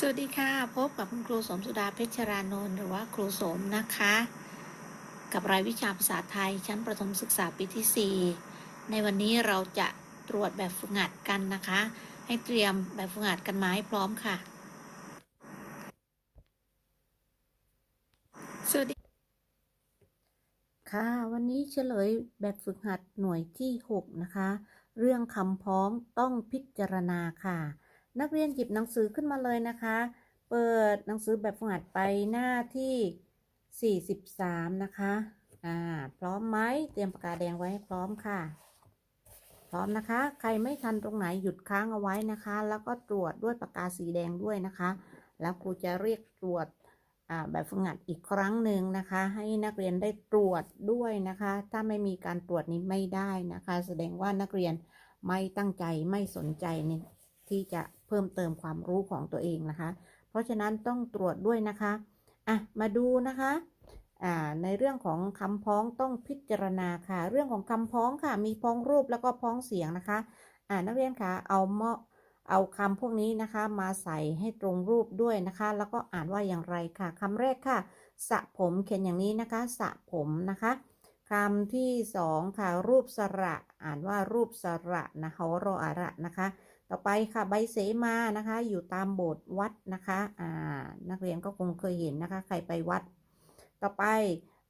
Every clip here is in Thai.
สวัสดีค่ะ พบกับคุณครูสมสุดาเพชรรานนท์หรือว่าครูสมนะคะ กับรายวิชาภาษาไทยชั้นประถมศึกษาปีที่ 4 ในวันนี้เราจะตรวจแบบฝึกหัดกันนะคะ ให้เตรียมแบบฝึกหัดกันมาให้พร้อมค่ะ สวัสดี ค่ะ วันนี้เฉลยแบบฝึกหัดหน่วยที่ 6 นะคะ เรื่องคำพ้องต้องพิจารณาค่ะ นักเรียนหยิบหนังสือขึ้นมาเลยนะคะ เปิดหนังสือแบบฝึกหัดไปหน้าที่ 43 นะคะ อ่า พร้อมไหมเตรียมปากกาแดงไว้ให้พร้อมค่ะ พร้อมนะคะ ใครไม่ทันตรงไหนหยุดค้างเอาไว้นะคะ แล้วก็ตรวจด้วยปากกาสีแดงด้วยนะคะ แล้วครูจะเรียกตรวจแบบฝึกหัดอีกครั้งหนึ่งนะคะ ให้นักเรียนได้ตรวจด้วยนะคะ ถ้าไม่มีการตรวจนี้ไม่ได้นะคะ แสดงว่านักเรียนไม่ตั้งใจไม่สนใจนี่ที่จะ เพิ่มเติมความรู้ของตัวเองนะคะ เพราะฉะนั้นต้องตรวจด้วยนะคะอะมาดูนะคะอ่าในเรื่องของคำพ้องต้องพิจารณาค่ะ เรื่องของคำพ้องค่ะ มีพ้องรูปแล้วก็พ้องเสียงนะคะอ่านักเรียนคะเอาเมาะเอาคำพวกนี้นะคะ มาใส่ให้ตรงรูปด้วยนะคะ แล้วก็อ่านว่าอย่างไรค่ะคำแรกค่ะสระผมเขียนอย่างนี้นะคะสระผมนะคะคำที่สองค่ะรูปสระ อ่านว่ารูปสระนะคะรออาระนะคะ ต่อไปค่ะใบเสมานะคะ อยู่ตามโบสถ์วัดนะคะอ่านักเรียนก็คงเคยเห็นนะคะ ใครไปวัด ต่อไป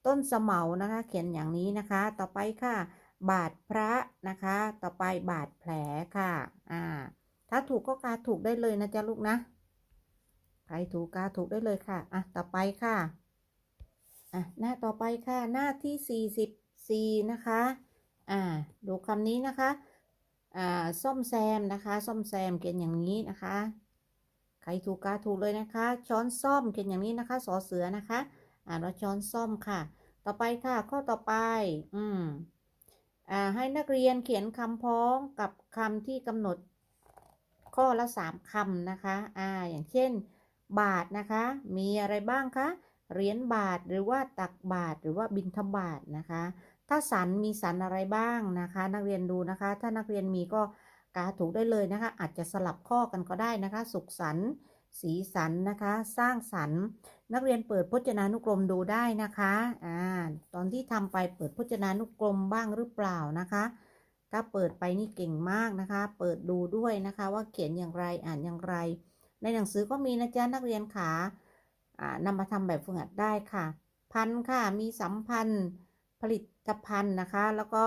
ต้นเหมานะคะ เขียนอย่างนี้นะคะ ต่อไปค่ะ บาดพระนะคะ ต่อไปบาดแผลค่ะอ่าถ้าถูกก็กาถูกได้เลยนะจ๊ะลูกนะใครถูกกาถูกได้เลยค่ะอะต่อไปค่ะอะหน้าต่อไปค่ะหน้าที่44นะคะอ่าดูคำนี้นะคะ ซ่อมแซมนะคะ ซ่อมแซมเขียนอย่างนี้นะคะ ใครถูกกาถูกเลยนะคะ ช้อนซ่อมเขียนอย่างนี้นะคะ สอเสือนะคะอ่านว่าช้อนซ่อมค่ะ ต่อไปค่ะ ข้อต่อไป อืมอ่าให้นักเรียนเขียนคำพ้องกับคำที่กำหนด ข้อละสามคำนะคะอ่าอย่างเช่น บาทนะคะ มีอะไรบ้างคะเหรียญบาทหรือว่าตักบาทหรือว่าบิณฑบาตนะคะ ถ้าสันมีสันอะไรบ้างนะคะ นักเรียนดูนะคะ ถ้านักเรียนมีก็กาถูกได้เลยนะคะ อาจจะสลับข้อกันก็ได้นะคะ สุขสันสีสันนะคะ สร้างสรรค์ นักเรียนเปิดพจนานุกรมดูได้นะคะอ่าตอนที่ทำไปเปิดพจนานุกรมบ้างหรือเปล่านะคะ ถ้าเปิดไปนี่เก่งมากนะคะ เปิดดูด้วยนะคะ ว่าเขียนอย่างไรอ่านอย่างไร ในหนังสือก็มีนะจ๊ะนักเรียนขาอ่านำมาทำแบบฝึกหัดได้ค่ะ พันค่ะมีสัมพันธ์ ลิตภัณฑ์นะคะ แล้วก็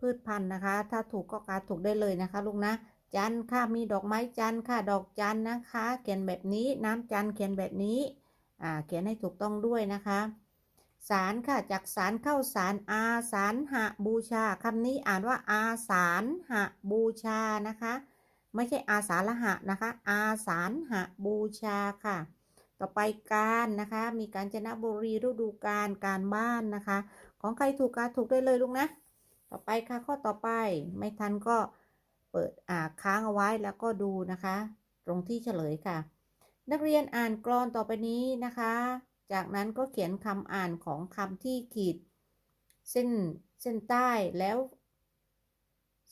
พืชพันธุ์นะคะ ถ้าถูกก็การถูกได้เลยนะคะ ลูกนะจันท์ค่ะมีดอกไม้จันท์ค่ะดอกจันท์นะคะ เขียนแบบนี้น้ำจันท์เขียนแบบนี้อ่าเขียนให้ถูกต้องด้วยนะคะสารค่ะจากสารเข้าสารอาสารหะบูชาคำนี้อ่านว่าอาสารหะบูชานะคะ ไม่ใช่อาสาละหะนะคะ อาสารหะบูชาค่ะ ต่อไปการนะคะ มีการจนบุรีฤดูการการบ้านนะคะ ของใครถูกกาถูกได้เลยลูกนะ ต่อไปค่ะข้อต่อไปไม่ทันก็เปิดอ่าค้างเอาไว้แล้วก็ดูนะคะ ตรงที่เฉลยค่ะ นักเรียนอ่านกรอนต่อไปนี้นะคะ จากนั้นก็เขียนคำอ่านของคำที่ขีด เส้นเส้นใต้แล้ว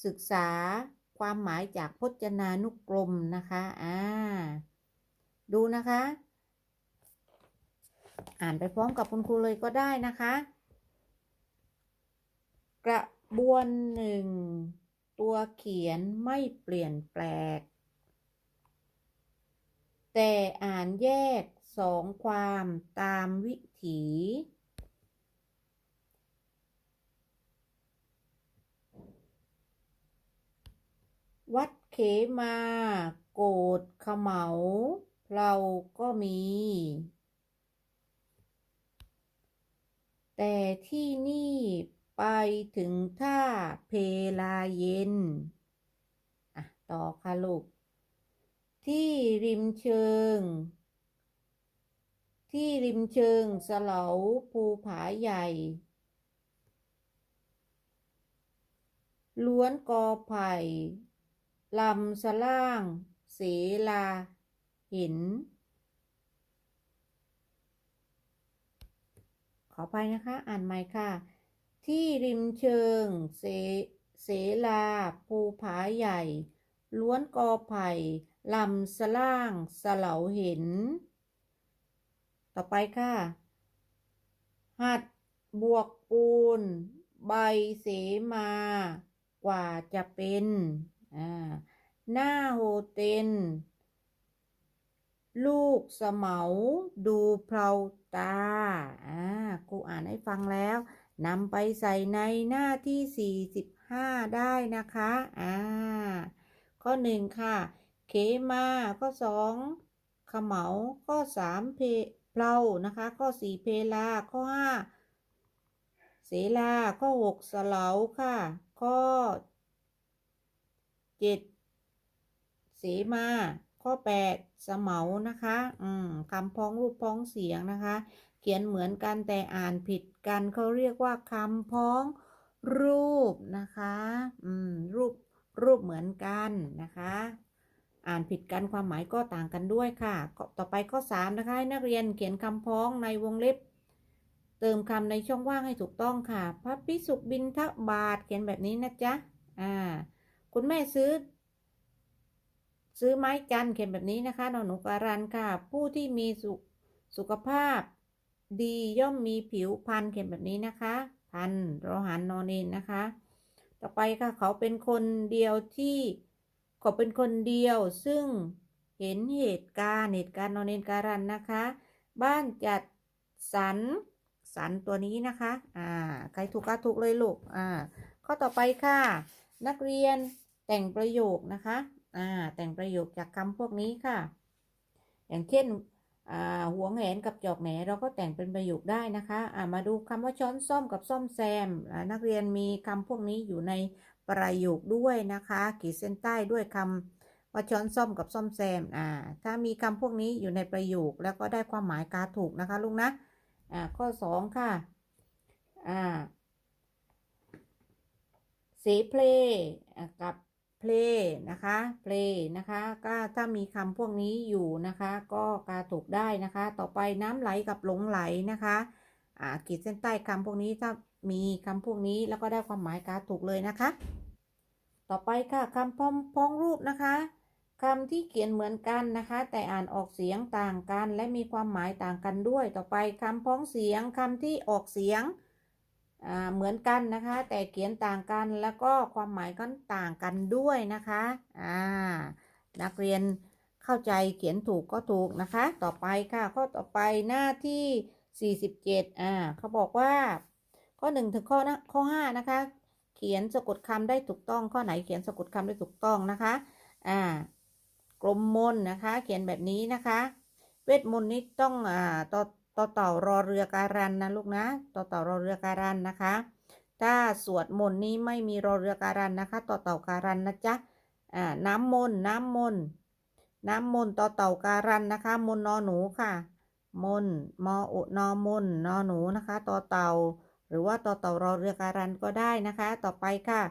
ศึกษาความหมายจากพจนานุกรมนะคะอ่าดูนะคะ อ่านไปพร้อมกับคุณครูเลยก็ได้นะคะ กระบวนหนึ่ง ตัวเขียนไม่เปลี่ยนแปลก แต่อ่านแยกสองความตามวิถี วัดเขมา โกดขเหมาเราก็มี แต่ที่นี่ ไปถึงท่าเพลาเย็น อะ ต่อค่ะลูก ที่ริมเชิง ที่ริมเชิงสลาภูผาใหญ่ ล้วนกอไผ่ลำสล่างเสลาห็นขอไปนะคะ อ่านใหม่ค่ะ ที่ริมเชิง เสเสลา ภูผาใหญ่ ล้วนกอไผ่ลำสล่างสเหลาเห็น ต่อไปค่ะ หัดบวกปูน ใบเสมา กว่าจะเป็นหน้าโฮเทนลูกเสมอดูเพลาตาอ่าครูอ่านให้ฟังแล้ว นำไปใส่ในหน้าที่ 45 ได้นะคะ อ่า ข้อ 1 ค่ะ เขมาข้อ 2 ขมเหลาข้อ 3 เพเพลานะคะ ข้อ 4 เพลา ข้อ 5 เสลา ข้อ 6สะเหลาค่ะ ข้อ 7 เสมา ข้อ 8สเหมานะคะ อืมคำพ้องรูปพ้องเสียงนะคะ เขียนเหมือนกันแต่อ่านผิด กันเขาเรียกว่าคำพ้องรูปนะคะอืมรูปรูปเหมือนกันนะคะ อ่านผิดกันความหมายก็ต่างกันด้วยค่ะ ต่อไปข้อ3นะคะให้นักเรียนเขียนคำพ้องในวงเล็บ เติมคำในช่องว่างให้ถูกต้องค่ะ พระพิสุบินทบาทเขียนแบบนี้นะจ๊ะอ่าคุณแม่ซื้อ ซื้อไม้จันเขียนแบบนี้นะคะนอนหนูการันค่ะ ผู้ที่มีสุสุขภาพ ดีย่อมมีผิวพรรณเขียนแบบนี้นะคะ พันรอหันนอนเนนนะคะ ต่อไปค่ะ เขาเป็นคนเดียวที่เขาเป็นคนเดียวซึ่งเห็นเหตุการณ์เหตุการณ์นอนเนนการันนะคะ บ้านจัดสรรสรรตัวนี้นะคะ อ่า ใครถูกก็ถูกเลยลูก อ่า ข้อต่อไปค่ะ นักเรียนแต่งประโยคนะคะ อ่า แต่งประโยคจากคำพวกนี้ค่ะ อย่างเช่น หัวแหนกับจอกแหนเราก็แต่งเป็นประโยคได้นะคะอ่ามาดูคำว่าช้อนส้อมกับซ่อมแซม นักเรียนมีคำพวกนี้อยู่ในประโยคด้วยนะคะ ขีดเส้นใต้ด้วยคำว่าช้อนส้อมกับซ่อมแซมถ้ามีคำพวกนี้อยู่ในประโยคแล้วก็ได้ความหมายกาถูกนะคะลูกนะอ่าข้อสองค่ะอ่าเสเพลกับ เพลนะคะเพลนะคะก็ถ้ามีคำพวกนี้อยู่นะคะ ก็กาถูกได้นะคะ ต่อไปน้ำไหลกับหลงไหลนะคะอ่าขีดเส้นใต้คำพวกนี้ถ้ามีคำพวกนี้แล้วก็ได้ความหมายกาถูกเลยนะคะ ต่อไปค่ะคำพ้องพ้องรูปนะคะคำที่เขียนเหมือนกันนะคะ แต่อ่านออกเสียงต่างกัน และมีความหมายต่างกันด้วย ต่อไปคำพ้องเสียงคำที่ออกเสียง เหมือนกันนะคะ แต่เขียนต่างกันแล้วก็ความหมายก็ต่างกันด้วยนะคะอ่านักเรียนเข้าใจเขียนถูกก็ถูกนะคะ ต่อไปค่ะ ข้อต่อไปหน้าที่ 47อ่าเขาบอกว่า ข้อ 1 ถึงข้อนะข้อ 5 นะคะ เขียนสะกดคำได้ถูกต้องข้อไหนเขียนสะกดคำได้ถูกต้องนะคะอ่ากลมมนนะคะ เขียนแบบนี้นะคะ เวทมนต์นี้ต้องอ่าต่อ ต่อเต่ารอเรือการันนะลูกนะต่อเต่ารอเรือการันนะคะ ถ้าสวดมนต์นี้ไม่มีรอเรือการันนะคะ ต่อเต่าการันนะจ๊ะอ่าน้ำมนต์น้ำมนต์น้ำมนต์ต่อเต่าการันนะคะ มนนอหนูค่ะ มนมออุนอมนนอหนูนะคะต่อเต่า หรือว่าต่อเต่ารอเรือการันก็ได้นะคะ ต่อไปค่ะ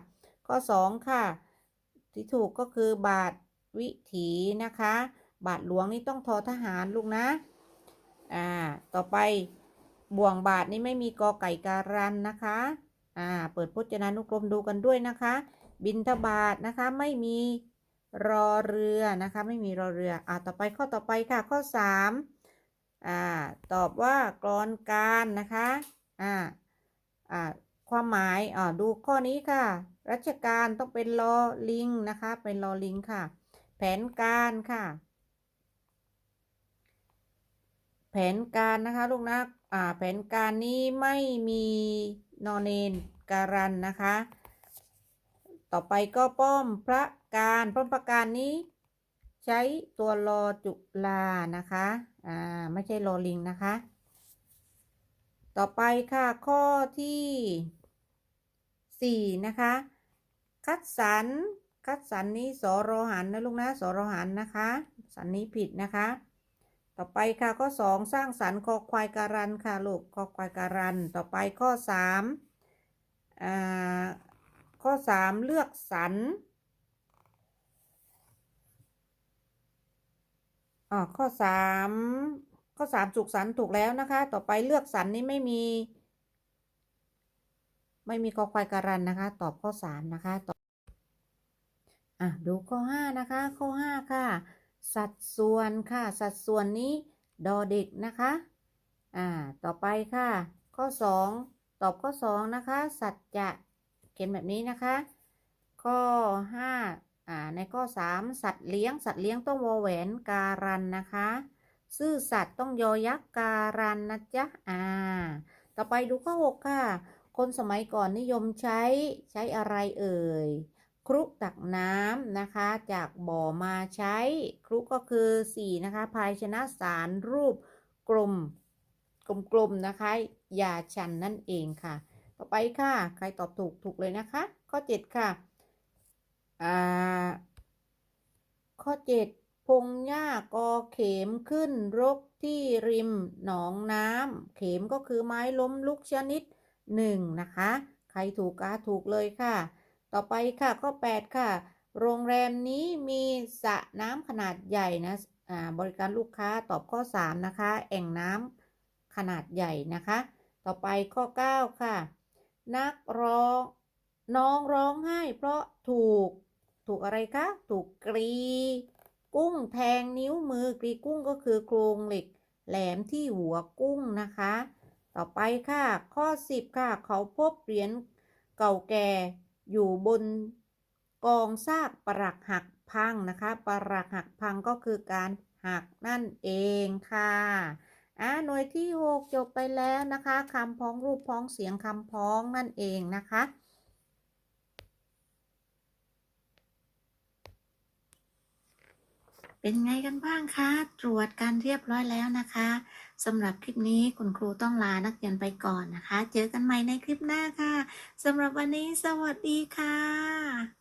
ข้อ2ค่ะ ที่ถูกก็คือบาทวิถีนะคะ บาทหลวงนี่ต้องทอทหารลูกนะ อ่า ต่อไปบ่วงบาทนี่ไม่มีกอไก่การันนะคะ อ่า เปิดพจนานุกรมดูกันด้วยนะคะ บินทบาทนะคะไม่มีรอเรือนะคะ ไม่มีรอเรือ อ่า ต่อไปข้อต่อไปค่ะ ข้อ3อ่า ตอบว่ากรอนการนะคะ อ่า อ่า ความหมาย อ่า ดูข้อนี้ค่ะ รัชการต้องเป็นลอลิงนะคะ เป็นลอลิงค่ะ แผนการค่ะ แผนการนะคะลูกนะอ่าแผนการนี้ไม่มีนอเนนการันนะคะ ต่อไปก็ป้อมพระการป้อมพระการนี้ ใช้ตัวรอจุลานะคะอ่าไม่ใช่รอลิงนะคะ ต่อไปค่ะข้อที่สี่นะคะ คัดสรรคัดสรรนี้สอรหันนะลูกนะสอรหันนะคะ สันนี้ผิดนะคะ ต่อไปค่ะข้อสองสร้างสรรค์คอควายการันค่ะลูกคอควายการัน ต่อไปข้อสามอ่าข้อสามเลือกสรรอ๋อข้อสามข้อสามสุขสันต์ถูกแล้วนะคะ ต่อไปเลือกสรรนี้ไม่มี ไม่มีคอควายการันนะคะ ตอบข้อสามนะคะตอบอะดูข้อห้านะคะ ข้อห้าค่ะ สัดส่วนค่ะ สัดส่วนนี้ดอเด็กนะคะ อ่า ต่อไปค่ะ ข้อ 2 ตอบข้อ 2 นะคะ สัจจะเขียนแบบนี้นะคะ ข้อ 5 อ่า ในข้อ 3 สัตว์เลี้ยง สัตว์เลี้ยงต้องวอแหวนการันนะคะ ซื่อสัตย์ต้องยอยักษ์การันนะจ๊ะ อ่า ต่อไปดูข้อ 6 ค่ะ คนสมัยก่อนนิยมใช้ใช้อะไรเอ่ย ครุตักน้ำนะคะ จากบ่อมาใช้ ครุก็คือ4นะคะภายชนะสารรูปกลมกลมๆนะคะยาชันนั่นเองค่ะ ต่อไปค่ะ ใครตอบถูกถูกเลยนะคะ ข้อ 7 ค่ะอ่าข้อ 7 พงหญ้ากอเข็มขึ้นรกที่ริมหนองน้ำเข็มก็คือไม้ล้มลุกชนิดหนึ่งนะคะ ใครถูกกาถูกเลยค่ะ ต่อไปค่ะข้อ 8 ค่ะ โรงแรมนี้มีสระน้ำขนาดใหญ่นะอ่าบริการลูกค้าตอบข้อ 3 นะคะ แอ่งน้ำขนาดใหญ่นะคะ ต่อไปข้อ 9 ค่ะ นักร้องน้องร้องไห้เพราะถูกถูกอะไรคะ ถูกกรี กุ้งแทงนิ้วมือกรีกุ้งก็คือโครงเหล็กแหลมที่หัวกุ้งนะคะ ต่อไปค่ะ ข้อ 10 ค่ะ เขาพบเหรียญเก่าแก่ อยู่บนกองซากปรักหักพังนะคะปรักหักพังก็คือการหักนั่นเองค่ะอ่าหน่วยที่ 6 จบไปแล้วนะคะคำพ้องรูปพ้องเสียงคำพ้องนั่นเองนะคะเป็นไงกันบ้างคะ ตรวจกันเรียบร้อยแล้วนะคะ สำหรับคลิปนี้คุณครูต้องลานักเรียนไปก่อนนะคะ เจอกันใหม่ในคลิปหน้าค่ะสำหรับวันนี้สวัสดีค่ะ